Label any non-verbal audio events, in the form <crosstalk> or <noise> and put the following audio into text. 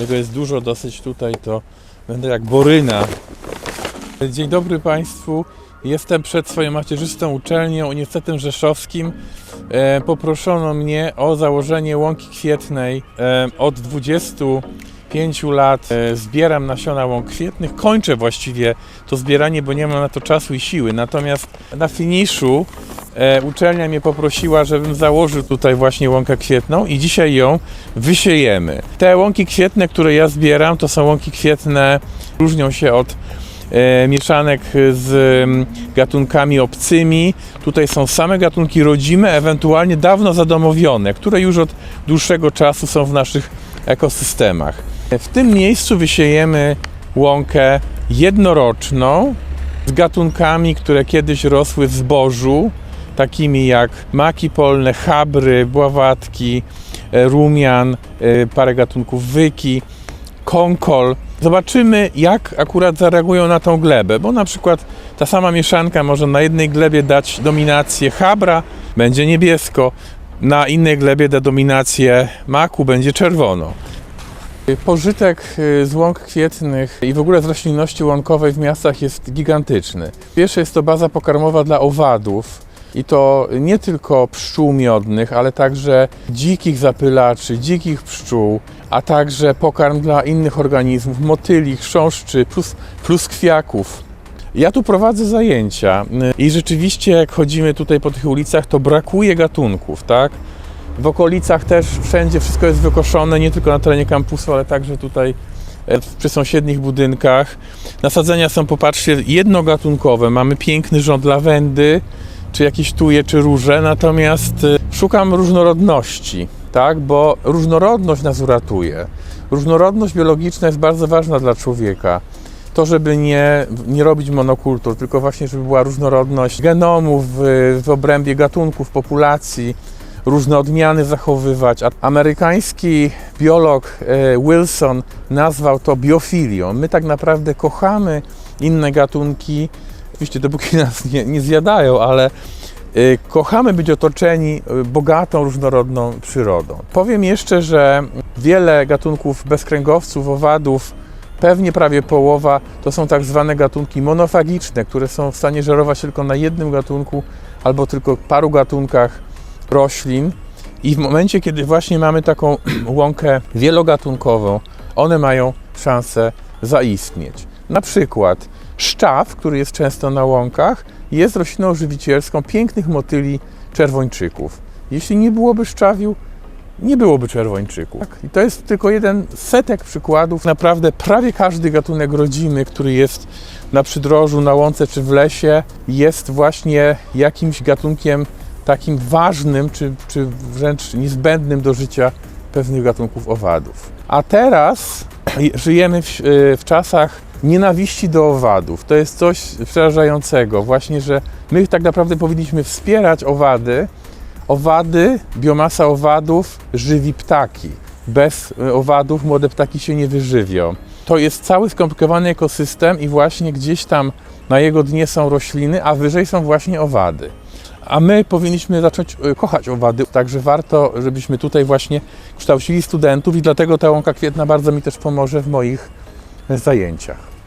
Tego jest dużo dosyć tutaj, to będę jak boryna. Dzień dobry Państwu. Jestem przed swoją macierzystą uczelnią, Uniwersytetem Rzeszowskim. E, poproszono mnie o założenie łąki kwietnej. E, od 25 lat e, zbieram nasiona łąk kwietnych. Kończę właściwie to zbieranie, bo nie mam na to czasu i siły. Natomiast na finiszu e, uczelnia mnie poprosiła, żebym założył tutaj właśnie łąkę kwietną i dzisiaj ją wysiejemy. Te łąki kwietne, które ja zbieram, to są łąki kwietne, różnią się od mieszanek z mm, gatunkami obcymi. Tutaj są same gatunki rodzime, ewentualnie dawno zadomowione, które już od dłuższego czasu są w naszych ekosystemach. W tym miejscu wysiejemy łąkę jednoroczną z gatunkami, które kiedyś rosły w zbożu, takimi jak maki polne, chabry, bławatki, e, rumian, e, parę gatunków wyki, konkol. Zobaczymy, jak akurat zareagują na tą glebę, bo na przykład ta sama mieszanka może na jednej glebie dać dominację chabra, będzie niebiesko, na innej glebie da dominację maku, będzie czerwono. Pożytek y, z łąk kwietnych i w ogóle z roślinności łąkowej w miastach jest gigantyczny. Pierwsze jest to baza pokarmowa dla owadów i to nie tylko pszczół miodnych, ale także dzikich zapylaczy, dzikich pszczół, a także pokarm dla innych organizmów, motyli, chrząszczy, plus, pluskwiaków. Ja tu prowadzę zajęcia y, i rzeczywiście jak chodzimy tutaj po tych ulicach, to brakuje gatunków, tak? W okolicach też wszędzie wszystko jest wykoszone, nie tylko na terenie kampusu, ale także tutaj e, przy sąsiednich budynkach. Nasadzenia są, popatrzcie, jednogatunkowe. Mamy piękny rząd lawendy, czy jakieś tuje, czy róże, natomiast e, szukam różnorodności, tak? bo różnorodność nas uratuje. Różnorodność biologiczna jest bardzo ważna dla człowieka. To, żeby nie, nie robić monokultur, tylko właśnie, żeby była różnorodność genomów w, w obrębie gatunków, populacji, różne odmiany zachowywać. Amerykański biolog e, Wilson nazwał to biofilią. My tak naprawdę kochamy inne gatunki, oczywiście dopóki nas nie, nie zjadają, ale e, kochamy być otoczeni e, bogatą, różnorodną przyrodą. Powiem jeszcze, że wiele gatunków bezkręgowców, owadów, pewnie prawie połowa, to są tak zwane gatunki monofagiczne, które są w stanie żerować tylko na jednym gatunku albo tylko paru gatunkach roślin i w momencie, kiedy właśnie mamy taką <clears throat> łąkę wielogatunkową, one mają szansę zaistnieć. Na przykład szczaw, który jest często na łąkach, jest rośliną żywicielską pięknych motyli czerwończyków. Jeśli nie byłoby szczawiu, nie byłoby czerwończyków. Tak? I to jest tylko jeden setek przykładów. Naprawdę prawie każdy gatunek rodzimy, który jest na przydrożu, na łące czy w lesie, jest właśnie jakimś gatunkiem takim ważnym, czy, czy wręcz niezbędnym do życia pewnych gatunków owadów. A teraz <clears throat> żyjemy w, w czasach nienawiści do owadów. To jest coś przerażającego, właśnie, że my tak naprawdę powinniśmy wspierać owady. Owady, biomasa owadów żywi ptaki. Bez owadów młode ptaki się nie wyżywią. To jest cały skomplikowany ekosystem i właśnie gdzieś tam na jego dnie są rośliny, a wyżej są właśnie owady. A my powinniśmy zacząć e, kochać owady, także warto, żebyśmy tutaj właśnie kształcili studentów i dlatego ta łąka kwietna bardzo mi też pomoże w moich e, zajęciach.